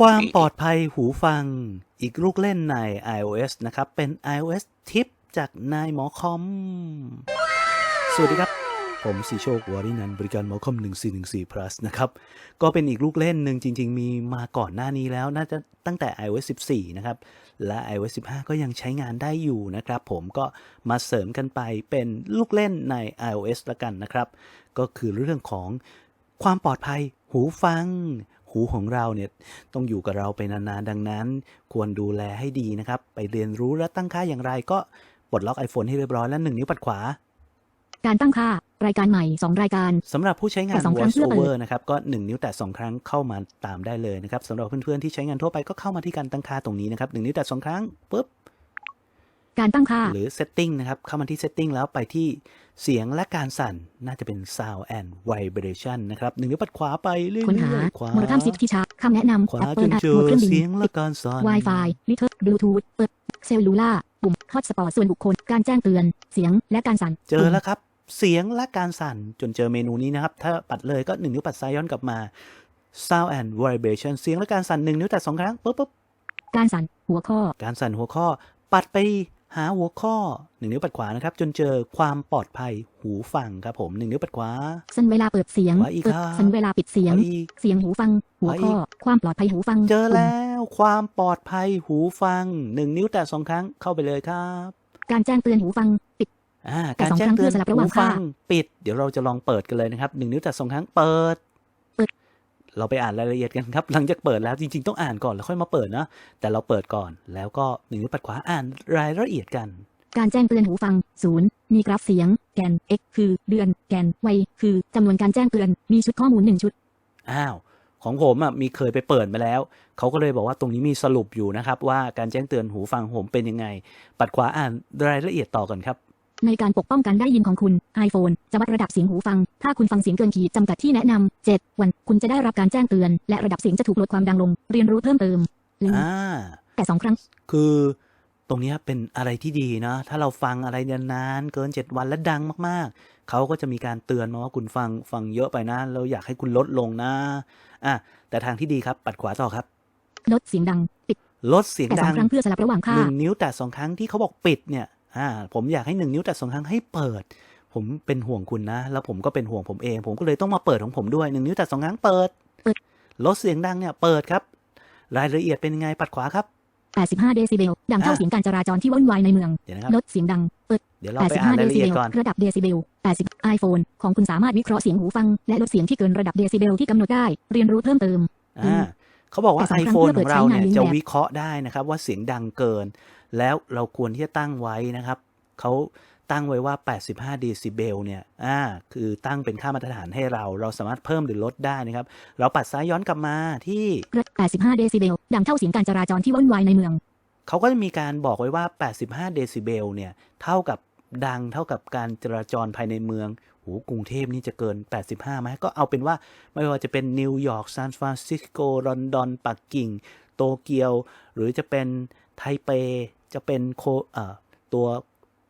ความปลอดภัยหูฟัง อีกลูกเล่นใน iOS นะครับ เป็น iOS ทิปจากนายหมอคอม สวัสดีครับ ผมสีโชควารินันบริการหมอคอม 1414 plus นะครับ ก็เป็นอีกลูกเล่นหนึ่งจริง ๆ มีมาก่อนหน้านี้แล้ว น่าจะตั้งแต่ iOS 14 นะครับ และ iOS 15 ก็ยังใช้งานได้อยู่นะครับ ผมก็มาเสริมกันไปเป็นลูกเล่นใน iOS ละกันนะครับ ก็คือเรื่องของความปลอดภัยหูฟัง หูของเราเนี่ยต้องอยู่กับเราไปนานๆ ดังนั้น ควรดูแลให้ดีนะครับ ไปเรียนรู้และตั้งค่าอย่างไรก็ปลดล็อก iPhone ให้เรียบร้อยและหนึ่งนิ้วปัดขวา การตั้งค่ารายการใหม่ 2 รายการสำหรับผู้ใช้งานแต่สองครั้ง voice เพื่อเปิด over นะครับก็ 1 นิ้วแตะ2ครั้งเข้ามาตามได้เลยนะครับสำหรับเพื่อนๆที่ใช้งานทั่วไปก็เข้ามาที่การตั้งค่าตรงนี้นะครับ1นิ้วแตะ2ครั้งปุ๊บการตั้งค่าหรือ setting นะครับเข้ามาที่ setting แล้วไปที่ เสียงและการสั่นน่าจะเป็น sound and vibration นะครับหนึ่งนิ้วปัดขวาไปเรื่ค้นหาอยๆขวามูลค่าสิทธิชาร์จคำแนะนำขวาแอปจเปิลนแอปเจโหมอดเครื่องบินเสียงและการสั่น Wi-Fi ลิเทอร์บลูทูธเปิดเซลลูล่าปุ่มฮอตสปอตส่วนบุคคลการแจ้งเตือนเสียงและการสั่น เจอแล้วครับ เสียงและการสั่นจนเจอเมนูนี้นะครับ ถ้าปัดเลยก็หนึ่งนิ้วปัดซ้ายย้อนกลับมา sound and vibration เสียงและการสั่นหนึ่งนิ้วแตะสองครั้งปุ๊บปุ๊บการสั่นหัวข้อ การสั่นหัวข้อ ปัดไป หาหัวข้อหนึ่งนิ้วปัดขวานะครับ จนเจอความปลอดภัยหูฟังครับผมหนึ่งนิ้วปัดขวาสัญเวลาเปิดเสียงขวาอีกเปิดครับสัญเวลาปิดเสียงขวาอีกเสียงหูฟัง หัวข้อขวาอีกความปลอดภัยหูฟัง เจอปุ่มแล้วความปลอดภัยหูฟังหนึ่งนิ้วแตะสองครั้งเข้าไปเลยครับ การแจ้งเตือนหูฟังปิดอ่าแต่การสองแจ้ครั้งงเตือนเพื่อสลับระหว่างหูฟังค่าปิด เดี๋ยวเราจะลองเปิดกันเลยนะครับหนึ่งนิ้วแตะสองครั้งเปิดเปิด เราไปอ่านรายละเอียดกันครับ หลังจากเปิดแล้วจริงๆต้องอ่านก่อนแล้วค่อยมาเปิดนะ แต่เราเปิดก่อนแล้วก็หนึ่งนิ้วปัดขวาอ่านรายละเอียดกัน การแจ้งเตือนหูฟังศูนย์มีกราฟเสียง แกน x คือเดือน แกน y คือจำนวนการแจ้งเตือน มีชุดข้อมูลหนึ่งชุด อ้าว ของผมอะมีเคยไปเปิดมาแล้ว เขาก็เลยบอกว่าตรงนี้มีสรุปอยู่นะครับ ว่าการแจ้งเตือนหูฟังผมเป็นยังไง ปัดขวาอ่านรายละเอียดต่อกันครับ ในการปกป้องการได้ยินของคุณ iPhone จะวัดระดับเสียงหูฟัง ถ้าคุณฟังเสียงเกินขีดจำกัดที่แนะนำ7วัน คุณจะได้รับการแจ้งเตือน และระดับเสียงจะถูกลดความดังลง เรียนรู้เพิ่มเติมลิงก์อ่าแต่สองครั้ง คือตรงเนี้ยเป็นอะไรที่ดีนะ ถ้าเราฟังอะไรนานๆเกิน 7 วันและดังมากๆ เขาก็จะมีการเตือนมาว่าคุณฟังฟังเยอะไปนะ เราอยากให้คุณลดลงนะอะแต่ทางที่ดีครับ ปัดขวาต่อครับ ลดเสียงดัง ปิด ลดเสียงแต่สอดังงครั้งเพื่อสลับระหว่างค่าหนึ่งนิ้วแตะสองครั้งที่เขาบอกปิดเนี่ย อ่าผมอยากให้หนึ่งนิ้วแตะสองครั้งให้เปิด ผมเป็นห่วงคุณนะ แล้วผมก็เป็นห่วงผมเอง ผมก็เลยต้องมาเปิดของผมด้วยหนึ่งนิ้วแตะสองครั้งเปิดเปิดลดเสียงดังเนี่ยเปิดครับ รายละเอียดเป็นยังไงปัดขวาครับ 85 เดซิเบล ดังเท่าอะเสียงการจราจรที่วุ่นวายในเมืองเดี๋ยวนะครับลดเสียงดัง เปิด เดี๋ยวเราไปอ่าน85เดรายละซิเอีเบยดลก่อน ระดับเดซิเบล 80 iPhone ของคุณสามารถวิเคราะห์เสียงหูฟัง และลดเสียงที่เกินระดับเดซิเบลที่กำหนดได้ เรียนรู้เพิ่มเติม อ่า เขาบอกว่าแต่สองครั้ง iPhone เพื่ขอองเราเนี่ยเปิดใช้งานลิ้นจะแบบวิเคราะห์ได้นะครับว่าเสียงดังเกิน แล้วเราควรที่จะตั้งไว้นะครับเขาตั้งไว้ว่า 85เดซิเบลเนี่ย อ่า คือตั้งเป็นค่ามาตรฐานให้เรา เราสามารถเพิ่มหรือลดได้นะครับ เราปัดซ้ายย้อนกลับมาที่ 85เดซิเบล ดังเท่าเสียงการจราจรที่วุ่นวายในเมือง เขาก็จะมีการบอกไว้ว่า 85 เดซิเบล เนี่ย เท่ากับดังเท่ากับการจราจรภายในเมืองโหกรุงเทพนี่จะเกิน 85ไหมก็เอาเป็นว่าไม่ว่าจะเป็นนิวยอร์กซานฟรานซิสโกลอนดอนปักกิ่ง โตเกียว หรือจะเป็นไทเป จะเป็นโคตัว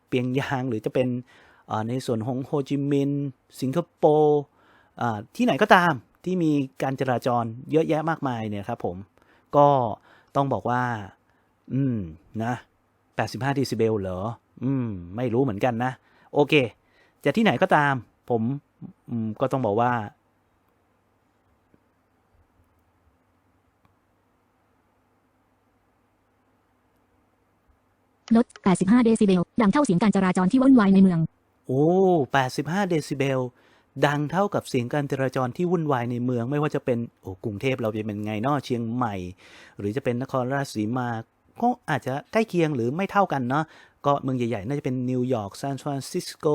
เปียงยางหรือจะเป็นในส่วนของโฮจิมินห์สิงคโปร์ที่ไหนก็ตามที่มีการจราจรเยอะแยะมากมายเนี่ยครับผมก็ต้องบอกว่า อืม นะ 85 ดซิเบลเหรอ อืม ไม่รู้เหมือนกันนะ โอเค จะที่ไหนก็ตาม ผมมก็ต้องบอกว่า ลด 85 เดซิเบล ดังเท่าเสียงการจราจรที่วุ่นวายในเมือง โอ้ 85 เดซิเบล ดังเท่ากับเสียงการจราจรที่วุ่นวายในเมือง ไม่ว่าจะเป็น โอ้ กรุงเทพเราจะเป็นไงนอเชียงใหม่ หรือจะเป็นนครราชสีมา ก็อาจจะใกล้เคียงหรือไม่เท่ากันเนาะ ก็เมืองใหญ่ๆ น่าจะเป็นนิวยอร์ก ซานฟรานซิสโก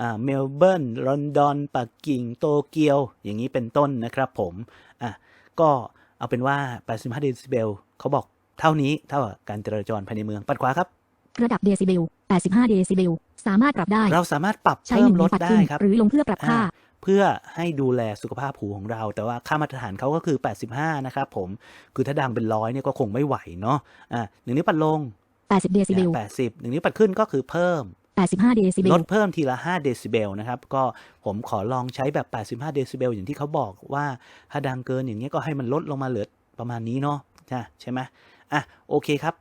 อ่า เมลเบิร์น ลอนดอน ปักกิ่ง โตเกียว อย่างนี้เป็นต้นนะครับผม อะ ก็เอาเป็นว่า 85 เดซิเบล เขาบอก เท่านี้เท่ากับการจราจรภายในเมืองปัดขวาครับ ระดับเดซิเบล 85 เดซิเบล สามารถปรับได้ เราสามารถปรับใช้เพิ่หมนึ่งลในดปัดได้ขึ้นครับ หรือลงเพื่อปรับค่าอ่า เพื่อให้ดูแลสุขภาพหูของเรา แต่ว่าค่ามาตรฐานเขาก็คือ 85 นะครับผม คือถ้าดังเป็นร้อยเนี่ยก็คงไม่ไหวเนาะ อ่าหนึ่งนิ้วปัดลง 80 เดซิเบลแปดสิบหนึ่งนิ้วปัดขึ้นก็คือเพิ่ม85 เดซิเบล ลดเพิ่มทีละ 5 เดซิเบลนะครับ ก็ผมขอลองใช้แบบ 85 เดซิเบลอย่างที่เขาบอกว่า ถ้าดังเกินอย่างเงี้ยก็ให้มันลดลงมาเหลือประมาณนี้เนาะใช่ใช่ไหม อะโอเคครับ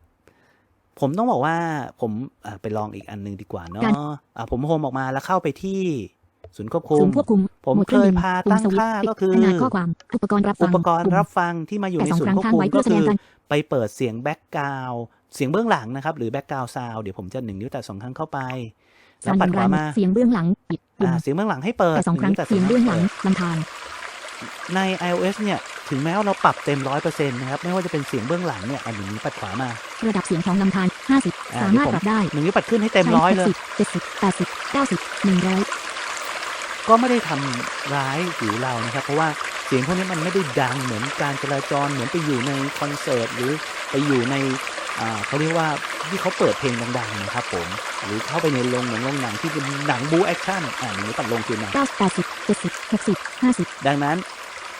ผมต้องบอกว่าผมอะไปลองอีกอันหนึงดีกว่าเนาะการอะผมโฮมออกมาแล้วเข้าไปที่ศูนย์ควบคุศูมนย์ควบคุมผมโหมดเคยพาปุ่มตั้งสวิตช์ค่าปิดก็คือขนาดข้อความอุปกรณ์รับฟัอุงปกรณ์ปุ่มรับฟังที่มาอยู่แต่ในสองศูนครั้ย์งควบค้างคุมไว้เพื่ก็อแสดคืงอการไปเปิดเสียงแบ็กกราวเสียงเบื้องหลังนะครับ หรือแบ็กกราวซาวเดี๋ยวผมจะหนึ่งนิ้วแต่สองครั้งเข้าไปแล้สาวรปัดบันขราวายมาเสียงเบื้องหลังปิดปุ่มอ่าเสียงเบื้องหลังให้เปิดแต่สองครั้งนิ้วแต่เสียงคเบื้องหลังปิดลำคาญ ใน iOS เนี่ย ถึงแม้ว่าเราปรับเต็มร้อยเปอร์เซ็นต์นะครับ ไม่ว่าจะเป็นเสียงเบื้องหลังเนี่ยอันนี้ปัดขวามา ระดับเสียงของลำคาญอ่า50 สามารถเดี๋ยวผมปรับได้หนึ่งนิ้วปัดขึ้นให้เต็มร้อยเลยใช้60 70 80 90 100 ก็ไม่ได้ทำร้ายหูเรานะครับ เพราะว่าเสียงพวกนี้มันไม่ได้ดังเหมือนการจราจรเหมือนไปอยู่ในคอนเสิร์ตหรือไปอยู่ในอ่า เขาเรียกว่าที่เขาเปิดเพลงดังๆนะครับผม หรือเข้าไปในโรงหนังโรงหนังที่เป็นหนังบูแอคชั่นอ่าอย่างนี้ตัดลงคืนมา9 80 70 60 50ดังนั้น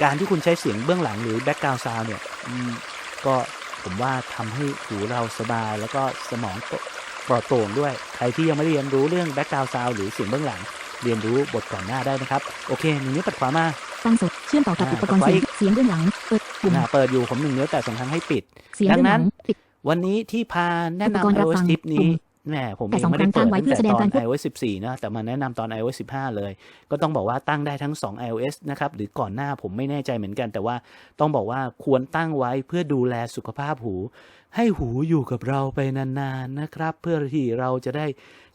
การที่คุณใช้เสียงเบื้องหลังหรือแบ็กกราวด์ซาวเนี่ยอืมก็ผมว่าทำให้หูเราสบายแล้วก็สมองปลอดโปร่งด้วย ใครที่ยังไม่ได้เรียนรู้เรื่องแบ็กกราวด์ซาวหรือเสียงเบื้องหลัง เรียนรู้บทก่อนหน้าได้นะครับ โอเคหนึ่งนิ้วปัดขวามาตั้งสดเชื่อมต่อกับอ่าอุปกรณ์ต่อไปเสียงเสียงเบื้องหลัง เปิดปุ่มอ่าเปิดอยู่ผมหนึ่งนิ้วแต่สองครั้งให้ปิดเสียงดังเบื้องนั้หลันงปิด วันนี้ที่พาแนะอุปกรณ์นำรับ iOS ฟังทิปนี้ปุ่มแหมผมแต่เองสองไม่ได้ครั้เปิงดตั้งไว้ตั้งเพื่อแต่แสดงตอนการควบ iOS 14 นะ แต่มาแนะนำตอน iOS 15 เลย ก็ต้องบอกว่าตั้งได้ทั้ง 2 iOS นะครับ หรือก่อนหน้าผมไม่แน่ใจเหมือนกัน แต่ว่าต้องบอกว่าควรตั้งไว้เพื่อดูแลสุขภาพหู ให้หูอยู่กับเราไปนานๆนะครับ เพื่อที่เราจะได้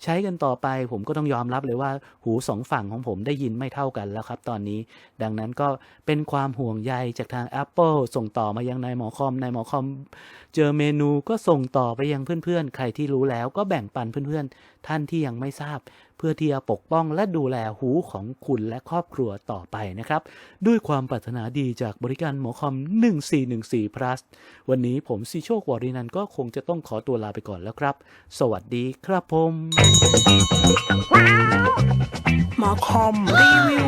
ใช้กันต่อไป ผมก็ต้องยอมรับเลยว่าหูสองฝั่งของผมได้ยินไม่เท่ากันแล้วครับ ตอนนี้ ดังนั้นก็เป็นความห่วงใยจากทาง Apple ส่งต่อมายังนายหมอคอมนายหมอคอม เจอเมนูก็ส่งต่อไปยังเพื่อนๆ ใครที่รู้แล้วก็แบ่งปันเพื่อนๆ ท่านที่ยังไม่ทราบ เพื่อที่จะปกป้องและดูแลหูของคุณและครอบครัวต่อไปนะครับ ด้วยความปรารถนาดีจากบริการหมอคอม 1414 plus วันนี้ผมซีโชควอรินันท์ก็คงจะต้องขอตัวลาไปก่อนแล้วครับ สวัสดีครับผมหมอคอมรีวิว